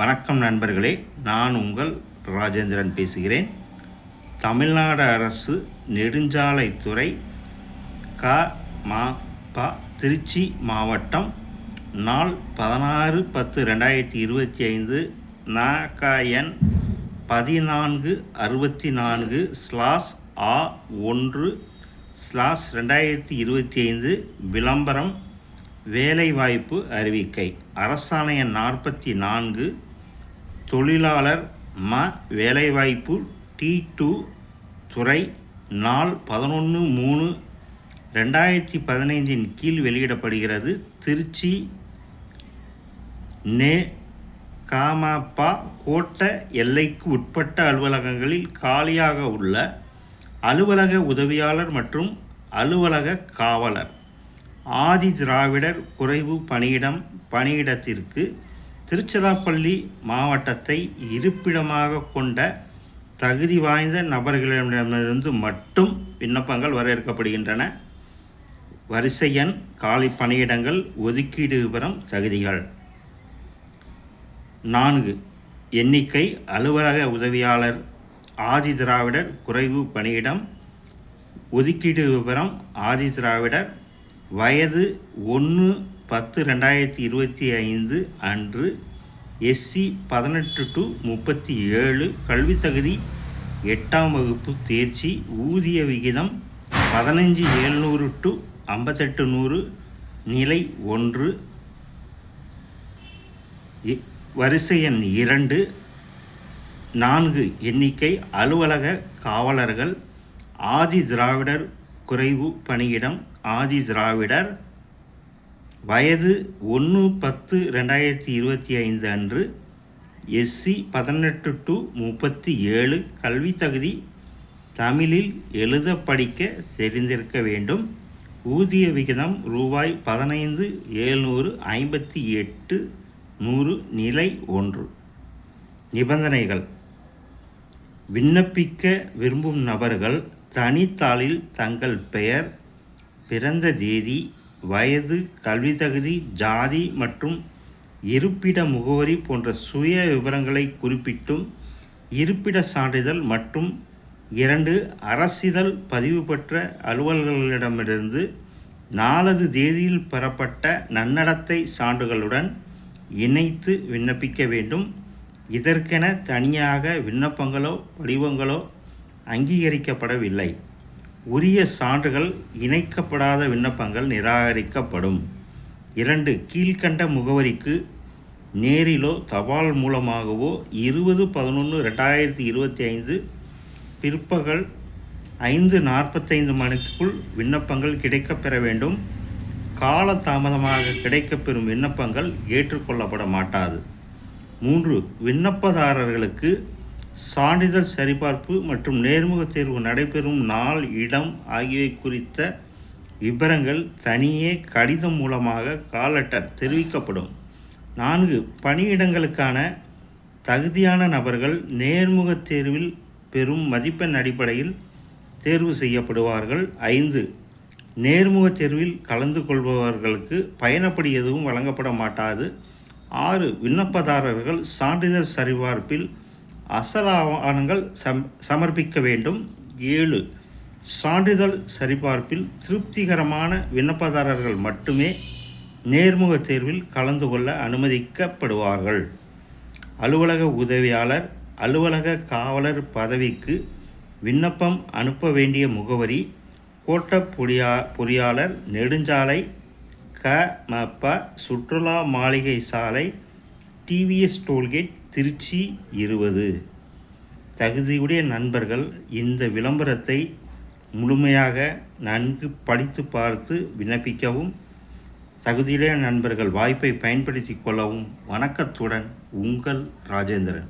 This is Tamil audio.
வணக்கம் நண்பர்களே நான் உங்கள் ராஜேந்திரன் பேசுகிறேன். தமிழ்நாடு அரசு நெடுஞ்சாலைத்துறை க மா ப திருச்சி மாவட்டம் நாள் பதினாறு பத்து ரெண்டாயிரத்தி இருபத்தி ஐந்து நகஎன் பதினான்கு அறுபத்தி நான்கு ஸ்லாஸ் ஆ ஒன்று ஸ்லாஸ் ரெண்டாயிரத்தி இருபத்தி ஐந்து விளம்பரம் வேலைவாய்ப்பு அறிவிக்கை. அரசாணை நாற்பத்தி நான்கு தொழிலாளர் ம வேலைவாய்ப்பு டி டூ துறை நாள் பதினொன்று மூணு ரெண்டாயிரத்தி பதினைந்தின் கீழ் வெளியிடப்படுகிறது. திருச்சி நே காமாப்பா கோட்ட எல்லைக்கு உட்பட்ட அலுவலகங்களில் காலியாக உள்ள அலுவலக உதவியாளர் மற்றும் அலுவலக காவலர். ஆதி திராவிடர் குறைவு பணியிடம் பணியிடத்திற்கு திருச்சிராப்பள்ளி மாவட்டத்தை இருப்பிடமாக கொண்ட தகுதி வாய்ந்த நபர்களிடமிருந்து மட்டும் விண்ணப்பங்கள் வரையறுக்கப்படுகின்றன. வரிசை எண் காலி பணியிடங்கள் ஒதுக்கீடு விவரம் தகுதிகள். நான்கு எண்ணிக்கை அலுவலக உதவியாளர் ஆதி திராவிடர் குறைவு பணியிடம். ஒதுக்கீடு விவரம் ஆதி திராவிடர் வயது ஒன்று பத்து ரெண்டாயிரத்தி இருபத்தி ஐந்து அன்று எஸ்சி பதினெட்டு டு முப்பத்தி ஏழு கல்வி தகுதி எட்டாம் வகுப்பு தேர்ச்சி ஊதிய விகிதம் பதினஞ்சு ஏழ்நூறு டு ஐம்பத்தெட்டு நூறு நிலை ஒன்று. இ- வரிசை எண் இரண்டு. நான்கு எண்ணிக்கை அலுவலக காவலர்கள். ஆதி திராவிடர் குறைவு பணியிடம் ஆதி திராவிடர் வயது ஒன்று பத்து ரெண்டாயிரத்தி இருபத்தி ஐந்து அன்று எஸ்சி பதினெட்டு டு முப்பத்தி ஏழு கல்வி தகுதி தமிழில் எழுத படிக்க தெரிந்திருக்க வேண்டும். ஊதிய விகிதம் ரூபாய் பதினைந்து ஏழ்நூறு ஐம்பத்தி எட்டு நூறு நிலை ஒன்று. நிபந்தனைகள். விண்ணப்பிக்க விரும்பும் நபர்கள் தனித்தாளில் தங்கள் பெயர் பிறந்த தேதி வயது கல்வி தகுதி ஜாதி மற்றும் இருப்பிட முகவரி போன்ற சுய விவரங்களை குறிப்பிட்டும் இருப்பிட சான்றிதழ் மற்றும் இரண்டு அரசிதழ் பதிவு பெற்ற அலுவலர்களிடமிருந்து நாலது தேதியில் பெறப்பட்ட நன்னடத்தை சான்றுகளுடன் இணைத்து விண்ணப்பிக்க வேண்டும். இதற்கென தனியாக விண்ணப்பங்களோ படிவங்களோ அங்கீகரிக்கப்படவில்லை. உரிய சான்றுகள் இணைக்கப்படாத விண்ணப்பங்கள் நிராகரிக்கப்படும். இரண்டு கீழ்க்கண்ட முகவரிக்கு நேரிலோ தபால் மூலமாகவோ இருபது பதினொன்று ரெண்டாயிரத்தி இருபத்தி ஐந்து பிற்பகல் ஐந்து நாற்பத்தைந்து மணிக்குள் விண்ணப்பங்கள் கிடைக்கப்பெற வேண்டும். காலதாமதமாக கிடைக்கப்பெறும் விண்ணப்பங்கள் ஏற்றுக்கொள்ளப்பட மாட்டாது. மூன்று விண்ணப்பதாரர்களுக்கு சான்றிதழ் சரிபார்ப்பு மற்றும் நேர்முக தேர்வு நடைபெறும் நாள் இடம் ஆகியவை குறித்த விபரங்கள் தனியே கடிதம் மூலமாக கால் லெட்டர் தெரிவிக்கப்படும். நான்கு பணியிடங்களுக்கான தகுதியான நபர்கள் நேர்முக தேர்வில் பெறும் மதிப்பெண் அடிப்படையில் தேர்வு செய்யப்படுவார்கள். ஐந்து நேர்முக தேர்வில் கலந்து கொள்பவர்களுக்கு பயணப்படி எதுவும் வழங்கப்பட மாட்டாது. ஆறு விண்ணப்பதாரர்கள் சான்றிதழ் சரிபார்ப்பில் அசலாவணங்கள் சம் சமர்ப்பிக்க வேண்டும். ஏழு சான்றிதழ் சரிபார்ப்பில் திருப்திகரமான விண்ணப்பதாரர்கள் மட்டுமே நேர்முக தேர்வில் கலந்து கொள்ள அனுமதிக்கப்படுவார்கள். அலுவலக உதவியாளர் அலுவலக காவலர் பதவிக்கு விண்ணப்பம் அனுப்ப வேண்டிய முகவரி கோட்ட பொறியா பொறியாளர் நெடுஞ்சாலை க ம ப சுற்றுலா மாளிகை சாலை டிவிஎஸ் டோல்கேட் திருச்சி இருபது. தகுதியுடைய நண்பர்கள் இந்த விளம்பரத்தை முழுமையாக நன்கு படித்து பார்த்து விண்ணப்பிக்கவும் தகுதியுடைய நண்பர்கள் வாய்ப்பை பயன்படுத்தி கொள்ளவும் வணக்கத்துடன் உங்கள் ராஜேந்திரன்.